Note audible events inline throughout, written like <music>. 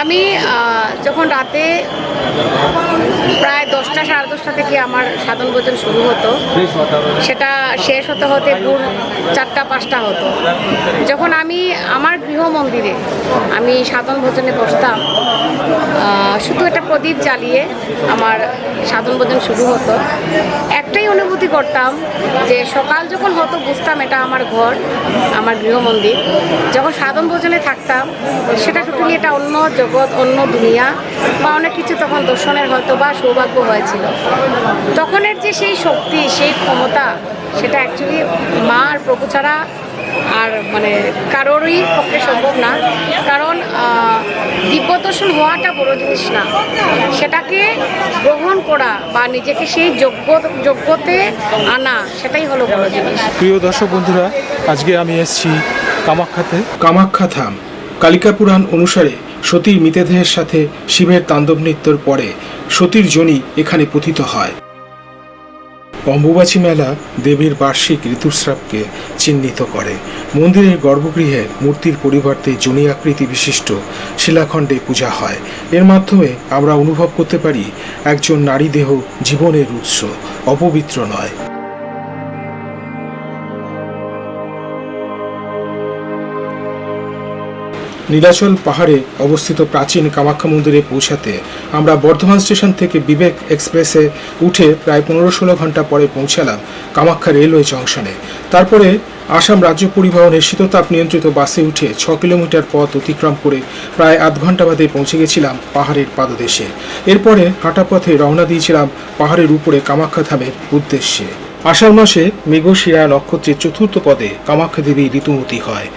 আমি যখন রাতে প্রায় দশটা, সাড়ে দশটা থেকে আমার সাধন ভোজন শুরু হতো, সেটা শেষ হতে হতে ভোর চারটা, পাঁচটা হতো। যখন আমি আমার গৃহ মন্দিরে আমি সাধন ভোজনে বসতাম শুধু একটা প্রদীপ জ্বালিয়ে আমার সাধন ভোজন শুরু হতো। একটাই অনুভূতি করতাম যে সকাল যখন হতো বুঝতাম এটা আমার ঘর, আমার গৃহ মন্দির। যখন সাধন ভোজনে থাকতাম, সেটা টোটালি এটা অন্য জগৎ, অন্য দুনিয়া বা অনেক কিছু তখন দর্শনের হয়তো বা সৌভাগ্য হয়েছিল। তখনের যে সেই শক্তি সেই ক্ষমতা সেটা অ্যাকচুয়ালি মা আর প্রভু ছাড়া আর মানে কারোরই পক্ষে সম্ভব না। কারণ দিব্য দর্শন হওয়াটা বড় জিনিস না। সেটাকে গ্রহণ করা বা নিজেকে সেই যোগ্য যোগ্যতে আনা সেটাই হলো বড় জিনিস। প্রিয় দর্শক বন্ধুরা আজকে আমি এসেছি কামাখ্যাতে। কামাখ্যা ধাম কালিকা পুরাণ অনুসারে সতীর মৃতদেহের সাথে শিবের তাণ্ডব নৃত্যর পরে সতীর জনি এখানে পতিত হয়। অম্বুবাচী মেলা দেবীর বার্ষিক ঋতুস্রাবকে চিহ্নিত করে। মন্দিরের গর্ভগৃহে মূর্তির পরিবর্তে জনি আকৃতি বিশিষ্ট শিলাখণ্ডে পূজা হয়। এর মাধ্যমে আমরা অনুভব করতে পারি, একজন নারী দেহ জীবনের উৎস, অপবিত্র নয়। নীলাচল পাহাড়ে অবস্থিত প্রাচীন কামাখ্যা মন্দিরে পৌঁছাতে আমরা বর্ধমান স্টেশন থেকে বিবেক এক্সপ্রেসে উঠে প্রায় পনেরো ষোলো ঘণ্টা পরে পৌঁছালাম কামাখ্যা রেলওয়ে জংশনে। তারপরে আসাম রাজ্য পরিবহনের শীততাপ নিয়ন্ত্রিত বাসে উঠে ছ কিলোমিটার পথ অতিক্রম করে প্রায় আধ ঘণ্টা বাদে পৌঁছে গেছিলাম পাহাড়ের পাদদেশে। এরপরে হাঁটা পথে রওনা দিয়েছিলাম পাহাড়ের উপরে কামাখ্যা ধামের উদ্দেশ্যে। আষাঢ় মাসে মেঘশিরা নক্ষত্রের চতুর্থ পদে কামাখ্যা দেবী ঋতুমতী হয়।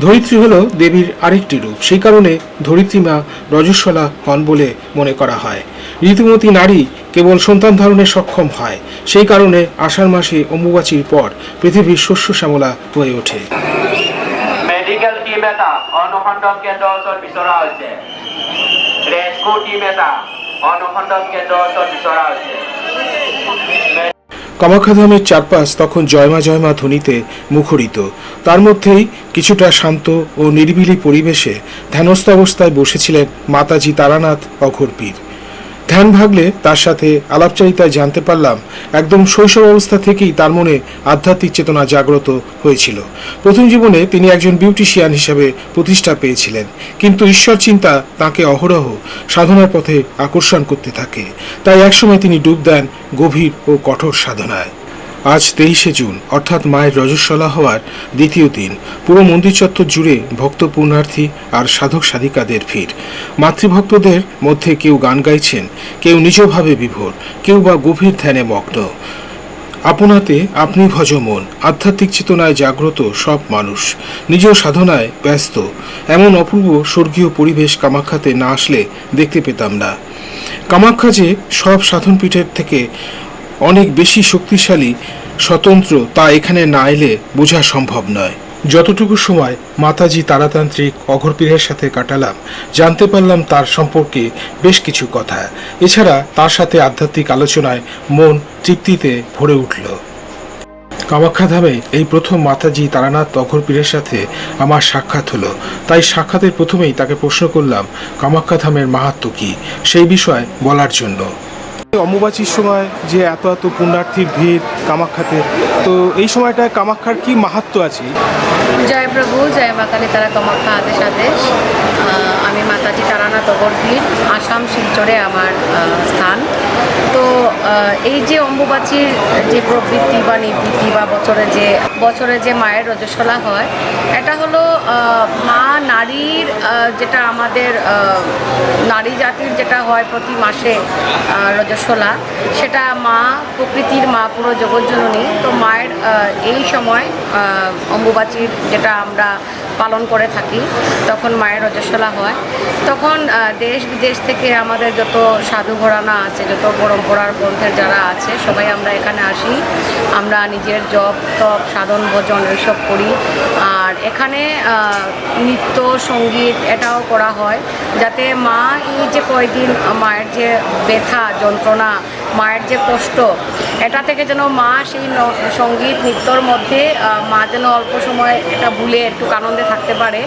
ধরিত্রী হল দেবীর আরেকটি রূপ। সেই কারণে ধরিত্রী মা রজস্বলা হন বলে মনে করা হয়। ঋতুমতী নারী কেবল সন্তান ধারণে সক্ষম হয়। সেই কারণে আষাঢ় মাসে অম্বুবাচীর পর পৃথিবীর শস্য শ্যামলা হয়ে ওঠে। কামাখ্যাধামের চারপাশ তখন জয়মা জয়মা ধ্বনিতে মুখরিত। তার মধ্যেই কিছুটা শান্ত ও নিরিবিলি পরিবেশে ধ্যানস্থ অবস্থায় বসেছিলেন মাতাজি তারানাথ অঘরপীর ধ্যান ভাগলে তার সাথে আলাপচারিতায় জানতে পারলাম, একদম শৈশব অবস্থা থেকেই তার মনে আধ্যাত্মিক চেতনা জাগ্রত হয়েছিল। প্রথম জীবনে তিনি একজন বিউটিশিয়ান হিসাবে প্রতিষ্ঠা পেয়েছিলেন, কিন্তু ঈশ্বর চিন্তা তাকে অহরহ সাধনার পথে আকর্ষণ করতে থাকে। তাই একসময় তিনি ডুব দেন গভীর ও কঠোর সাধনায়। আজ তেইশে জুন, অর্থাৎ মায়ের রজস্বলা হওয়ার দ্বিতীয় দিন। পুরো মন্দির চত্বর জুড়ে ভক্ত পুণ্যার্থী আর সাধক সাধিকাদের ভিড়। মাতৃভক্তদের মধ্যে কেউ গান গাইছেন, কেউ নিজভাবে বিভোর, কেউ বা গভীর ধ্যানে মগ্ন। আপনাতে আপনি ভজ মন আধ্যাত্মিক চেতনায় জাগ্রত সব মানুষ। নিজ সাধনায় ব্যস্ত। এমন অপূর্ব স্বর্গীয় পরিবেশ কামাখ্যাতে না আসলে দেখতে পেতাম না। কামাখ্যা যে সব সাধনপীঠের থেকে অনেক বেশি শক্তিশালী স্বতন্ত্র তা এখানে না এলে বোঝা সম্ভব নয়। যতটুকু সময় মাতাজি তারাতান্ত্রিক অঘরপীরের সাথে কাটালাম, জানতে পারলাম তার সম্পর্কে বেশ কিছু কথা। এছাড়া তার সাথে আধ্যাত্মিক আলোচনায় মন তৃপ্তিতে ভরে উঠল। কামাখ্যা ধামে এই প্রথম মাতাজি তারানাথ অঘরপীরের সাথে আমার সাক্ষাৎ হলো। তাই সাক্ষাতের প্রথমেই তাকে প্রশ্ন করলাম কামাখ্যা ধামের মাহাত্ম কী? সেই বিষয়ে বলার জন্য। অম্বুবাচীর সময় যে এত এত পুণ্যার্থীর ভিড় কামাখ্যাতে তো এই সময়টায় কামাখ্যার কি মাহাত্ম আছে? জয় প্রভু, জয় মা কালী, তারা কামাখ্যা আদেশ আদেশ আমি মাতাজি তারানাথ অগরভীর, আসাম শিলচরে আমার স্থান। তো এই যে অম্বুবাচীর যে প্রবৃত্তি বা নিবৃত্তি বা বছরে যে বছরে যে মায়ের রজস্বলা হয়, এটা হলো মা নারীর যেটা আমাদের নারী জাতির যেটা হয় প্রতি মাসে রজস্বলা, সেটা মা প্রকৃতির মা পুরো জগৎজননী। তো মায়ের এই সময় অম্বুবাচীর যেটা আমরা পালন করে থাকি, তখন মায়ের রজস্বলা হয়। তখন দেশ বিদেশ থেকে আমাদের যত সাধু ঘরানা আছে, যত পরম্পরার গ্রন্থের যারা আছে, সবাই আমরা এখানে আসি। আমরা নিজের জপ, তপ, সাধন, ভোজন এইসব করি। আর এখানে নৃত্য, সংগীত এটাও করা হয়, যাতে মা এই যে কয়দিন মায়ের যে ব্যথা, যন্ত্রণা মায়ের যে কষ্ট, এটা থেকে যেন মা সেই সংগীত নৃত্যর মধ্যে মা যেন অল্প সময় এটা ভুলে একটু আনন্দে থাকতে পারে।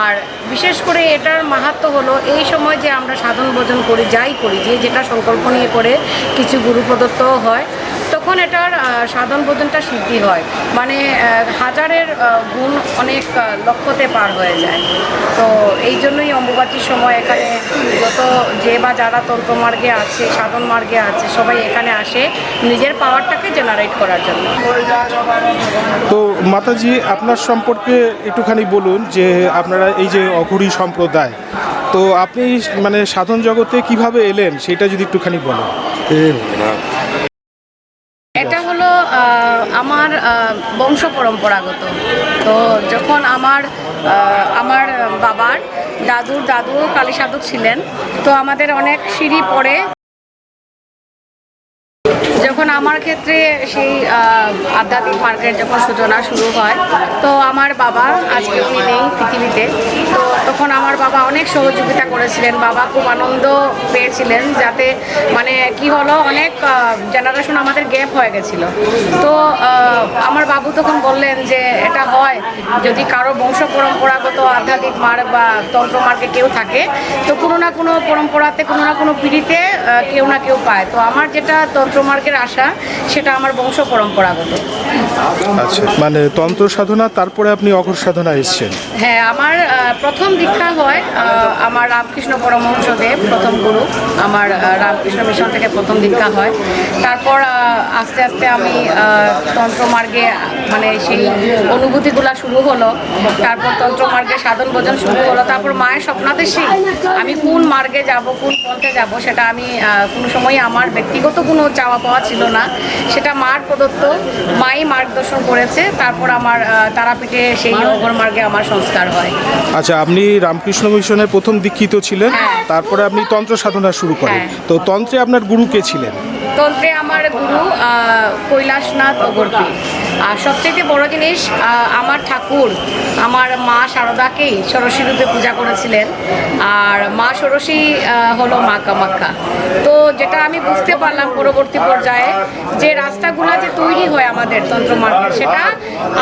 আর বিশেষ করে এটার মাহাত্ম হলো, এই সময় যে আমরা সাধন ভোজন করি, যাই করি, যে যেটা সংকল্প নিয়ে করে কিছু গুরু প্রদত্তও হয় তখন এটার সাধন ভোজনটা সিদ্ধি হয়। মানে হাজারের গুণ অনেক লক্ষ্যতে পার হয়ে যায়। তো এই জন্যই অম্বুবাচীর সময় এখানে যত যে বা যারা তন্ত্র মার্গে আছে সাধন মার্গে আছে সবাই এখানে আসে নিজের পাওয়ারটাকে জেনারেট করার জন্য। তো মাতাজি আপনার সম্পর্কে একটুখানি বলুন যে আপনারা এই যে অঘুরি সম্প্রদায় তো আপনি মানে সাধন জগতে কীভাবে এলেন সেটা যদি একটুখানি বলেন এটা হলো আহ, আমার আহ, বংশ পরম্পরাগত। তো যখন আমার আমার বাবার দাদুর দাদু কালী সাধক ছিলেন, তো আমাদের অনেক সিঁড়ি পড়ে যখন আমার ক্ষেত্রে সেই আধ্যাত্মিক মার্গের যখন সূচনা শুরু হয়, তো আমার বাবা আজকে উনি নেই পৃথিবীতে, তো তখন আমার বাবা অনেক সহযোগিতা করেছিলেন, বাবা খুব আনন্দ পেয়েছিলেন যাতে মানে কি হলো, অনেক জেনারেশন আমাদের গ্যাপ হয়ে গেছিল। তো আমার বাবু তখন বললেন যে এটা হয়, যদি কারও বংশ পরম্পরাগত আধ্যাত্মিক মার্গ বা তন্ত্র মার্গে কেউ থাকে, তো কোনো না কোনো পরম্পরাতে, কোনো না কোনো পিড়িতে কেউ না কেউ পায়। তো আমার যেটা তন্ত্র মার্গের আশা সেটা আমার বংশ পরম্পরাগত। আচ্ছা মানে তন্ত্র সাধনা তারপরে আপনি অঘর সাধনা এসছেন। হ্যাঁ আমার প্রথম দীক্ষা হয় আমার রামকৃষ্ণ পরমহংসদেব প্রথম গুরু। আমার রামকৃষ্ণ মিশন থেকে প্রথম দীক্ষা হয়। তারপর আস্তে আস্তে আমি আহ, তন্ত্র মার্গে মানে সেই অনুভূতিগুলো শুরু হলো। তারপর তন্ত্র মার্গে সাধন ভোজন শুরু হলো। তারপর মায়ের স্বপ্নাদেশী আমি কোন মার্গে যাব কোন পথে যাব সেটা আমি কোনো সময় আমার ব্যক্তিগত কোনো চাওয়া পাওয়া ছিল না। সেটা মার প্রদত্ত মাই মার্গদর্শন করেছে। তারপর আমার তারাপীঠে সেই অগর মার্গে আমার সংস্কার হয়। আচ্ছা আপনি রামকৃষ্ণ মিশনের প্রথম দীক্ষিত ছিলেন হ্যাঁ। তারপরে আপনি তন্ত্র সাধনা শুরু করেন। হ্যাঁ। তো তন্ত্রে আপনার গুরু কে ছিলেন? তন্ত্রে আমার গুরু কৈলাসনাথ অগরপি আর সবচেয়ে বড় জিনিস আমার ঠাকুর আমার মা শারদাকেই ষোড়শী রূপে পূজা করেছিলেন। আর মা আহ, হলো মা কামাখ্যা তো যেটা আমি বুঝতে পারলাম পরবর্তী পর্যায়ে যে রাস্তাগুলো যে তৈরি হয় আমাদের তন্ত্র মার্গের সেটা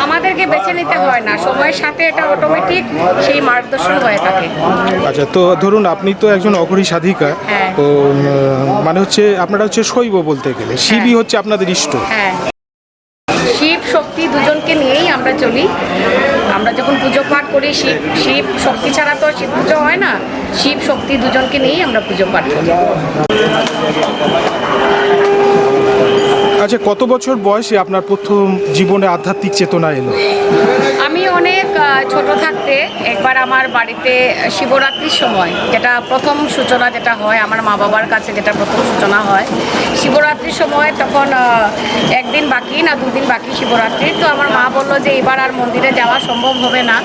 আমাদেরকে বেছে নিতে হয় না। সময়ের সাথে এটা অটোমেটিক সেই মার্গদর্শন হয়ে থাকে। আচ্ছা তো ধরুন আপনি তো একজন অঘরী সাধিকা হ্যাঁ। তো মানে হচ্ছে আপনারা হচ্ছে শৈব বলতে গেলে শিবই হচ্ছে আপনাদের ইষ্ট। হ্যাঁ। শিব শক্তি দুজনকে নিয়েই আমরা চলি। আমরা যখন পুজো পাঠ করি, শিব শিব শক্তি ছাড়া তো শিব পুজো হয় না। শিব শক্তি দুজনকে নিয়েই আমরা পুজো পাঠ করি। আচ্ছা কত বছর বয়সে আপনার প্রথম জীবনে আধ্যাত্মিক চেতনা এলো? ছোট থাকতে একবার আমার বাড়িতে শিবরাত্রির সময় যেটা প্রথম সূচনা যেটা হয়, আমার মা বাবার কাছে যেটা প্রথম সূচনা হয়, শিবরাত্রির সময় তখন একদিন বাকি না দুদিন বাকি শিবরাত্রি। তো আমার মা বলল যে এবার আর মন্দিরে যাওয়া সম্ভব হবে না,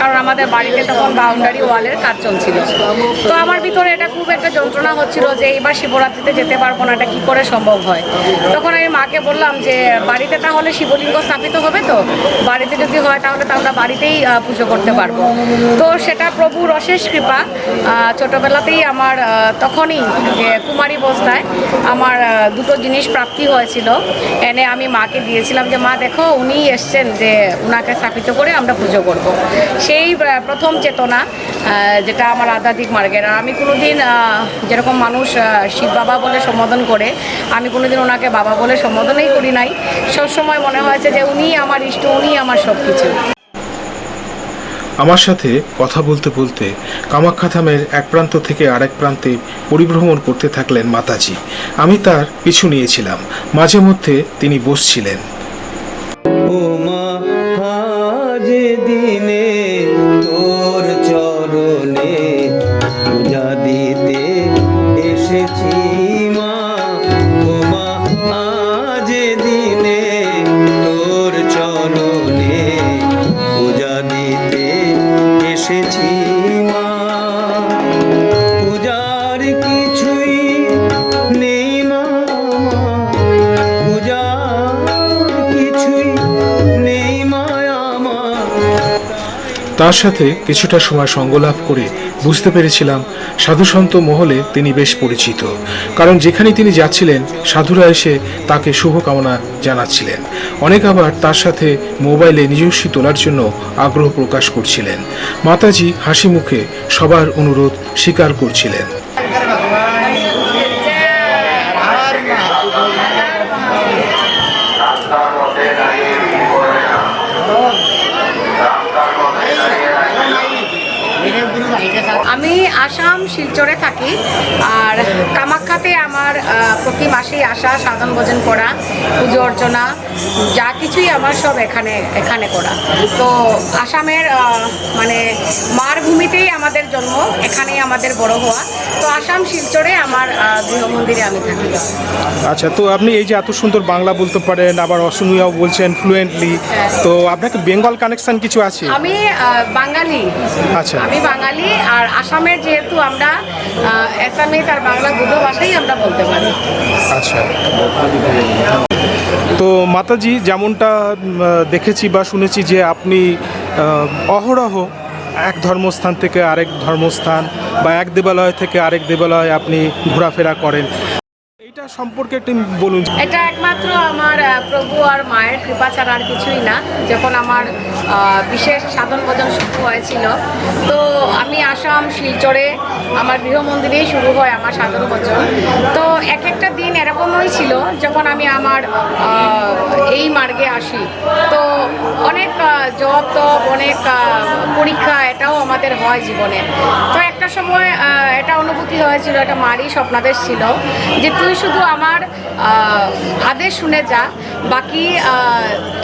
কারণ আমাদের বাড়িতে তখন বাউন্ডারি ওয়ালের কাজ চলছিল। তো আমার ভিতরে এটা খুব একটা যন্ত্রণা হচ্ছিল যে এইবার শিবরাত্রিতে যেতে পারব না, এটা কী করে সম্ভব হয়? তখন আমি মাকে বললাম যে, বাড়িতে তাহলে শিবলিঙ্গ স্থাপিত হবে তো? বাড়িতে যদি হয় তাহলে তো আমরা বাড়িতেই পুজো করতে পারব। তো সেটা প্রভুর অশেষ কৃপা। ছোটবেলাতেই আমার তখনই যে কুমারী অবস্থায় আমার দুটো জিনিস প্রাপ্তি হয়েছিল। এনে আমি মাকে দিয়েছিলাম যে, মা, দেখো উনি এসছেন যে উনাকে স্থাপিত করে আমরা পুজো করব। সেই প্রথম চেতনা যেটা আমার আধ্যাত্মিক মার্গের। আর আমি কোনোদিন যেরকম মানুষ শিব বাবা বলে সম্বোধন করে, আমি কোনোদিন ওনাকে বাবা বলে সম্বোধনই করি নাই। সবসময় মনে হয়েছে যে উনি আমার ইষ্ট উনি আমার সব কিছু আমার সাথে কথা বলতে বলতে কামাখ্যা ধামের এক প্রান্ত থেকে আরেক প্রান্তে পরিভ্রমণ করতে থাকলেন মাতাজি। আমি তার পিছু নিয়েছিলাম। মাঝে মধ্যে তিনি বসছিলেন। তার সাথে কিছুটা সময় সঙ্গলাভ করে বুঝতে পেরেছিলাম সাধুসন্ত মহলে তিনি বেশ পরিচিত। কারণ যেখানে তিনি যাচ্ছিলেন, সাধুরা এসে তাকে শুভকামনা জানাচ্ছিলেন। অনেক আবার তার সাথে মোবাইলে নিজস্বী তোলার জন্য আগ্রহ প্রকাশ করছিলেন। মাতাজি হাসি মুখে সবার অনুরোধ স্বীকার করছিলেন আমি আসাম শিলচরে থাকি। আর কামাখ্যাতে আমার প্রতি মাসেই আসা সাধন ভোজন করা পুজো অর্চনা যা কিছুই আমার সব এখানে এখানে করা। তো আসামের মানে মার ভূমিতেই আমাদের জন্ম এখানেই আমাদের বড় হওয়া। তো আসাম শিলচরে আমার আহ, গৃহ মন্দিরে আমি থাকি। আচ্ছা তো আপনি এই যে এত সুন্দর বাংলা বলতে পারেন আবার অসমিয়াও বলছেন ফ্লুয়েন্টলি তো আপনাকে বেঙ্গল কানেকশন কিছু আছে? আমি বাঙালি। আচ্ছা। আমি বাঙালি আর আসামের যেহেতু আমরা অ্যাসামিস আর বাংলা ভাষাই আমরা বলতে পারি। আচ্ছা। তো মাতাজি, যেমনটা দেখেছি বা শুনেছি যে আপনি অহরহ এক ধর্মস্থান থেকে আরেক ধর্মস্থান বা এক দেবালয় থেকে আরেক দেবালয় আপনি ঘোরাফেরা করেন। সম্পর্কে একটু বলুন। এটা একমাত্র আমার প্রভু আর মায়ের কৃপা ছাড়া আর কিছুই না। যখন আমার বিশেষ সাধন ভোজন শুরু হয়েছিল, তো আমি আসাম, শিলচরে আমার গৃহ মন্দিরেই শুরু হয় আমার সাধন ভোজন। তো এক একটা দিন এরকমই ছিল যখন আমি আমার এই মার্গে আসি। তো অনেক জব টব অনেক পরীক্ষা এটাও আমাদের হয় জীবনে। তো একটা সময় এটা অনুভূতি হয়েছিল, এটা মারই স্বপ্নাদেশ ছিল যে তুই শুধু আমার আদেশ শুনে যা, বাকি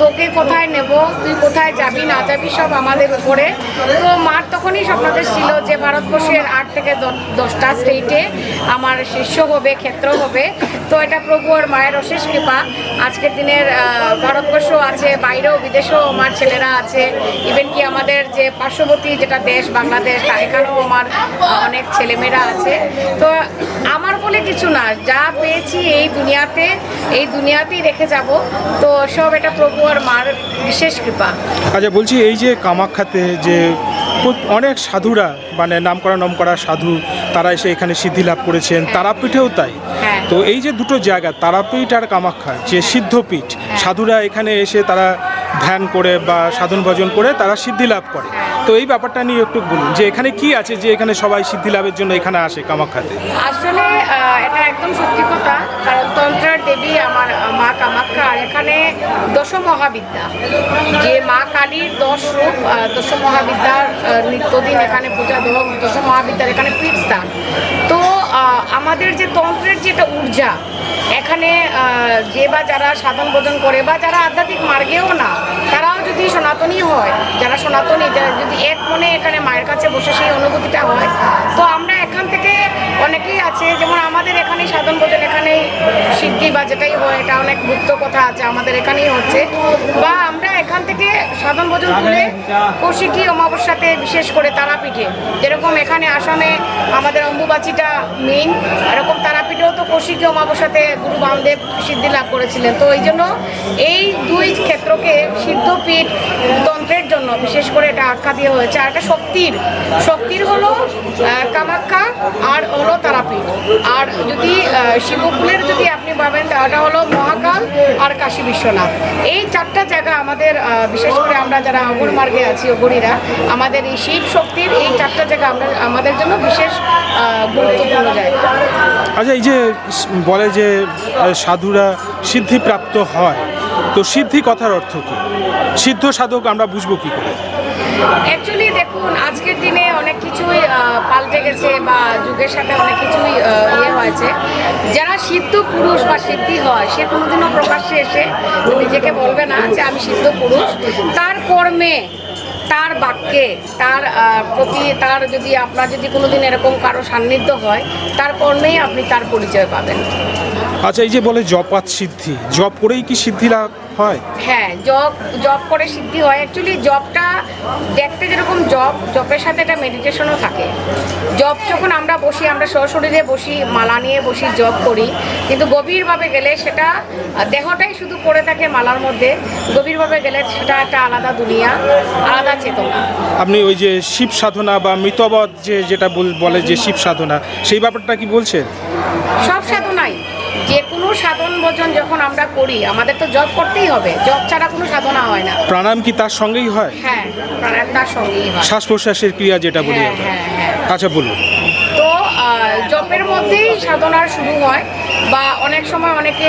তোকে কোথায় নেব, তুই কোথায় যাবি, না যাবি সব আমাদের উপরে। তো মার তখনই স্বপ্নাদেশ ছিল যে ভারতবর্ষের আট থেকে দশটা স্টেটে আমার শিষ্য হবে, ক্ষেত্র হবে। তো এটা প্রভু আর মায়ের অশেষ কৃপা। আজকের দিনের ভারতবর্ষ আছে, বাইরেও বিদেশেও আমার ছেলেরা আছে। ইভেন কি আমাদের যে পার্শ্ববর্তী যেটা দেশ, বাংলাদেশ এখানেও আমার অনেক ছেলেমেয়েরা আছে। তো আমার বলে কিছু না, যা পেয়েছি এই দুনিয়াতে এই দুনিয়াতেই রেখে যাব। তো সব এটা প্রভু আর মার বিশেষ কৃপা। আচ্ছা বলছি এই যে কামাখ্যাতে যে অনেক সাধুরা মানে নাম করা নাম করা সাধু তারা এসে এখানে সিদ্ধি লাভ করেছেন। তারাপীঠেও তাই? হ্যাঁ। তো এই যে দুটো জায়গা তারাপীঠ আর কামাখ্যা যে সিদ্ধপীঠ সাধুরা এখানে এসে তারা ধ্যান করে বা সাধন ভজন করে তারা সিদ্ধি লাভ করে। তো এই ব্যাপারটা নিয়ে একটু বলুন, যে এখানে কি আছে যে এখানে সবাই সিদ্ধি লাভের জন্য এখানে আসে কামাখ্যাতে? আসলে এটা একদম সত্যি কথা, কারণ তন্ত্রের দেবী আমার মা কামাখ্যা, আর এখানে দশ মহাবিদ্যা যে মা কালীর দশ রূপ দশ মহাবিদ্যার নিত্যদিন এখানে পূজা দশ মহাবিদ্যার এখানে পীঠস্থান। আমাদের যে তন্ত্রের যেটা ঊর্জা, এখানে যে বা যারা সাধন ভোজন করে বা যারা আধ্যাত্মিক মার্গেও না, তারাও যদি সনাতনী হয়, যারা সনাতনী, যারা যদি এক মনে এখানে মায়ের কাছে বসে সেই অনুভূতিটা হয়, তো আমরা এখান থেকে অনেকেই আছে, যেমন আমাদের এখানে সাধন ভোজন এখানেই সিদ্ধি বা যেটাই হয়, এটা অনেক গুপ্ত কথা আছে, আমাদের এখানেই হচ্ছে। বা আমরা এখান থেকে সাধন ভোজন তুলে কৌশিকী অমাবস্যাতে বিশেষ করে তারাপীঠে, যেরকম এখানে আসামে আমাদের অম্বুবাচিটা মেইন এরকম তারাপীঠেও তো কৌশিকী অমাবস্যাতে গুরু বামদেব সিদ্ধি লাভ করেছিলেন। তো এই জন্য এই দুই ক্ষেত্রকে সিদ্ধপীঠ তন্ত্রের জন্য বিশেষ করে এটা আখ্যা দিয়ে হয়েছে। আর একটা শক্তির শক্তির হলো কামাখ্যা আর হলো তারাপীঠ। আর যদি শিবকুলের যদি আপনি ভাবেন তাহলে হলো মহাকাল আর কাশী বিশ্বনাথ। এই চারটা জায়গা আমাদের বিশেষ করে আমরা যারা অগর মার্গে আছি অগরীরা আমাদের এই শিব শক্তির এই চারটা জায়গা আমরা, আমাদের জন্য বিশেষ গুরুত্বপূর্ণ জায়গা। আচ্ছা এই যে বলে যে সাধুরা সিদ্ধিপ্রাপ্ত হয়, তো সিদ্ধি কথার অর্থ কী? সিদ্ধ সাধক আমরা বুঝব কী করে? অ্যাকচুয়ালি দেখুন, আজকের দিনে অনেক কিছুই পাল্টে গেছে বা যুগের সাথে অনেক কিছুই ইয়ে হয়েছে। যারা সিদ্ধ পুরুষ বা সিদ্ধি হয়, সে কোনোদিনও প্রকাশ্যে এসে নিজেকে বলবে না যে আমি সিদ্ধ পুরুষ। তার কর্মে তার বাক্যে তার প্রতি তার যদি আপনার যদি কোনোদিন এরকম কারও সান্নিধ্য হয় তার কর্মেই আপনি তার পরিচয় পাবেন। আচ্ছা এই যে বলে জপাত সিদ্ধি জপ করেই কি সিদ্ধি লাভ হয়? হ্যাঁ জব জব করে সিদ্ধি হয়। অ্যাকচুয়ালি জবটা একটা যেরকম জব জবের সাথে একটা মেডিটেশনও থাকে। জব যখন আমরা বসি আমরা সশরীরে বসি মালা নিয়ে বসি জব করি। কিন্তু গভীরভাবে গেলে সেটা দেহটাই শুধু পড়ে থাকে মালার মধ্যে। গভীরভাবে গেলে সেটা একটা আলাদা দুনিয়া আলাদা চেতনা। আপনি ওই যে শিব সাধনা বা মৃতবধ যে যেটা বল- বলে যে শিব সাধনা সেই ব্যাপারটা কি বলছেন? সব সাধনাই। যে কোনো সাধন ভোজন যখন আমরা করি আমাদের তো জব করতেই হবে। জব ছাড়া কোনো সাধনা হয় না। প্রাণায়াম কি তার সঙ্গেই হয়? হ্যাঁ প্রাণায়াম তার সঙ্গেই হয়। শ্বাস প্রশ্বাসের ক্রিয়া যেটা বলি হ্যাঁ হ্যাঁ হ্যাঁ। আচ্ছা বলুন। তো জপের মধ্যেই সাধনার শুরু হয় বা অনেক সময় অনেকে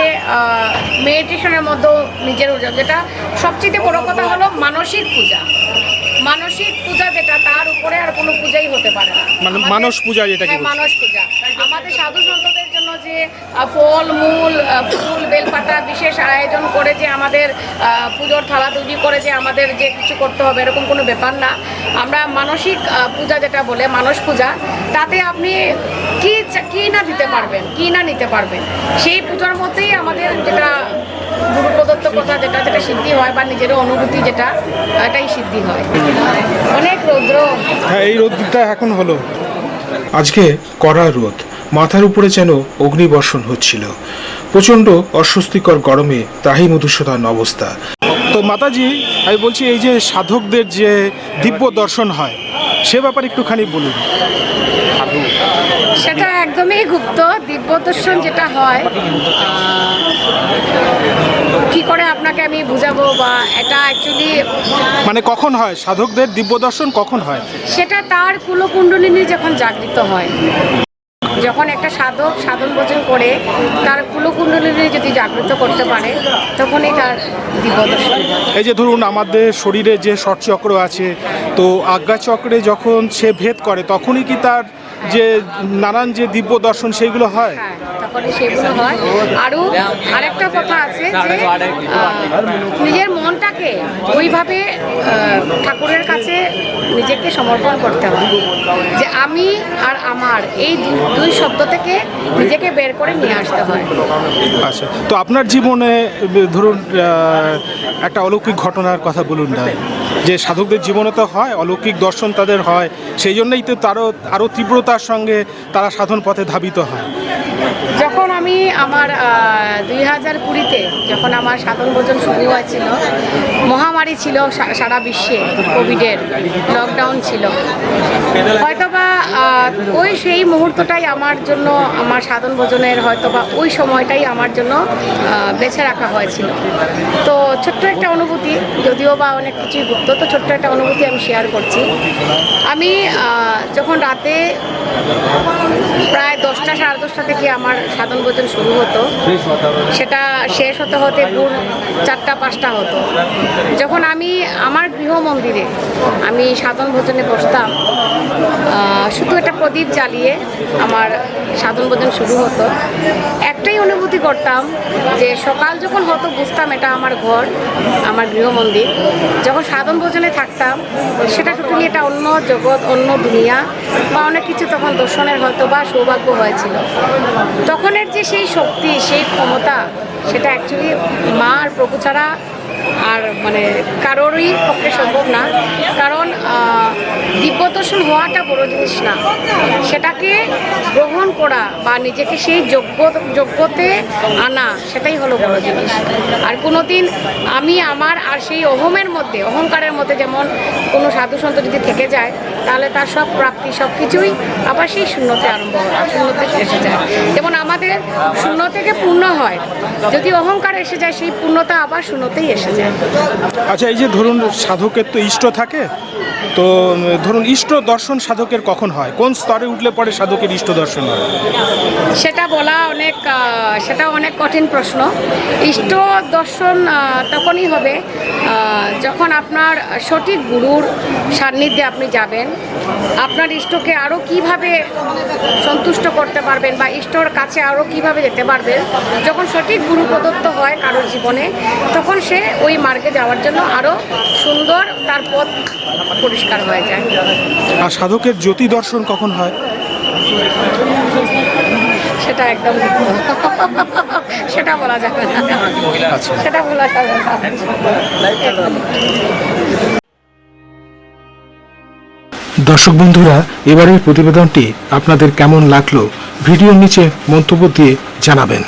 মেডিটেশনের মধ্যেও নিজের যেটা সবচেয়ে বড় কথা হলো মানসিক পূজা। মানসিক পূজা যেটা তার উপরে আর কোনো পূজাই হতে পারে না। মানে মানস পূজা বলছে। মানস পূজা। আমাদের সাধু আহ, ফল, মূল ফুল, বেলপাতা বিশেষ আয়োজন করে যে আমাদের পুজোর থালা তৈরি করে যে আমাদের যে কিছু করতে হবে, এরকম কোনো ব্যাপার না। আমরা মানসিক পূজা যেটা বলে, মানস পূজা, তাতে আপনি কি কি না দিতে পারবেন, কি না নিতে পারবেন, সেই পূজার মধ্যেই আমাদের যেটা গুরু প্রদত্ত কথা যেটা যেটা সিদ্ধি হয় বা নিজের অনুভূতি যেটা, এটাই সিদ্ধি হয়। অনেক রৌদ্র। হ্যাঁ এই রোদটা এখন হলো। আজকে কড়া রোদ। মাথার উপরে যেন অগ্নিবর্ষণ হচ্ছিল। প্রচণ্ড অস্বস্তিকর গরমে তাহি মধুসূদন অবস্থা। তো মাতাজি আমি বলছি এই যে সাধকদের যে দিব্য দর্শন হয় সে ব্যাপারে একটুখানি বলুন। সেটা একদমই গুপ্ত দিব্য দর্শন যেটা হয় কি করে আপনাকে আমি বুঝাবো বা এটা অ্যাকচুয়ালি মানে কখন হয়? সাধকদের দিব্য দর্শন কখন হয়? সেটা তার কুলকুণ্ডলিনী যখন জাগৃত হয়। যখন একটা সাধক সাধন ভোজন করে, তার কুলকুণ্ডলিনী যদি জাগ্রত করতে পারে, তখনই তার দিব্যদর্শন এই যে ধরুন আমাদের শরীরে যে ষট চক্র আছে, তো আজ্ঞাচক্রে যখন সে ভেদ করে, তখনই কি তার যে নানান যে দিব্য দর্শন সেইগুলো হয়? হ্যাঁ সেগুলো হয়। আরও আরেকটা কথা আছে যে নিজের মনটাকে ওইভাবে ঠাকুরের কাছে নিজেকে সমর্পণ করতে হয় যে আমি আর আমার এই দুই শব্দ থেকে নিজেকে বের করে নিয়ে আসতে হয়। আচ্ছা তো আপনার জীবনে ধরুন একটা অলৌকিক ঘটনার কথা বলুন না যে সাধকদের জীবনে তো হয় অলৌকিক দর্শন তাদের হয় সেই জন্যই তো তারও আরও তীব্রতার সঙ্গে তারা সাধন পথে ধাবিত হয়। যখন আমি আমার দুই হাজার কুড়িতে যখন আমার সাধন ভোজন শুরু হয়েছিল, মহামারী ছিল সারা বিশ্বে, কোভিডের লকডাউন ছিল। হয়তোবা ওই সেই মুহূর্তটাই আমার জন্য, আমার সাধন ভোজনের হয়তোবা ওই সময়টাই আমার জন্য বেছে রাখা হয়েছিল। তো ছোট্ট একটা অনুভূতি, যদিও বা অনেক কিছুই গুপ্ত, তো ছোট্ট একটা অনুভূতি আমি শেয়ার করছি। আমি যখন রাতে প্রায় দশটা, সাড়ে দশটা থেকে আমার সাধন ভোজন শুরু হতো। সেটা শেষ হতে হতে ভোর চারটা, পাঁচটা হতো। যখন আমি আমার গৃহ মন্দিরে আমি সাধন ভোজনে বসতাম শুধু একটা প্রদীপ জ্বালিয়ে আমার সাধন ভোজন শুরু হতো। একটাই অনুভূতি করতাম যে সকাল যখন হতো বুঝতাম এটা আমার ঘর, আমার গৃহ মন্দির। যখন সাধন ভোজনে থাকতাম, সেটা টোটালি এটা অন্য জগৎ, অন্য দুনিয়া বা অনেক কিছু তখন দর্শনের হয়তো বা সৌভাগ্য হয়েছিল। তখনের যে সেই শক্তি, সেই ক্ষমতা, সেটা অ্যাকচুয়ালি মা আর প্রভু ছাড়া আর মানে কারোরই পক্ষে সম্ভব না। কারণ আহ, দিব্য দর্শন হওয়াটা বড় জিনিস না। সেটাকে গ্রহণ করা বা নিজেকে সেই যোগ্য যোগ্যতে আনা সেটাই হলো বড় জিনিস। আর কোনোদিন আমি আমার আর সেই অহমের মধ্যে অহংকারের মধ্যে যেমন কোনো সাধু সন্ত যদি থেকে যায় তাহলে তার সব প্রাপ্তি সব কিছুই আবার সেই শূন্যতে আরম্ভ হয় শূন্যতে এসে যায়। যেমন আমাদের শূন্য থেকে পূর্ণ হয়। যদি অহংকার এসে যায় সেই পূর্ণতা আবার শূন্যতেই এসে যায়। আচ্ছা এই যে ধরুন সাধকের তো ইষ্ট থাকে, তো ধরুন ইষ্ট দর্শন সাধকের কখন হয়? কোন স্তরে উঠলে পরে সাধকের ইষ্ট দর্শন হয়? সেটা বলা অনেক সেটা অনেক কঠিন প্রশ্ন। ইষ্ট দর্শন তখনই হবে যখন আপনার সঠিক গুরুর সান্নিধ্যে আপনি যাবেন আপনার ইষ্টকে আরও কীভাবে সন্তুষ্ট করতে পারবেন বা ইষ্টর কাছে আরও কীভাবে যেতে পারবেন যখন সঠিক গুরু প্রদত্ত হয় কারোর জীবনে তখন সে ওই মার্গে যাওয়ার জন্য আরও সুন্দর তার পথ পরিষ্কার হয়ে যায়। আর সাধকের জ্যোতি দর্শন কখন হয়? সেটা একদম <laughs> সেটা বলা যাবে না। আচ্ছা। সেটা বলা যাবে না। দর্শক বন্ধুরা এবারের প্রতিবেদনটি আপনাদের কেমন লাগল? ভিডিওর নিচে মন্তব্য দিয়ে জানাবেন।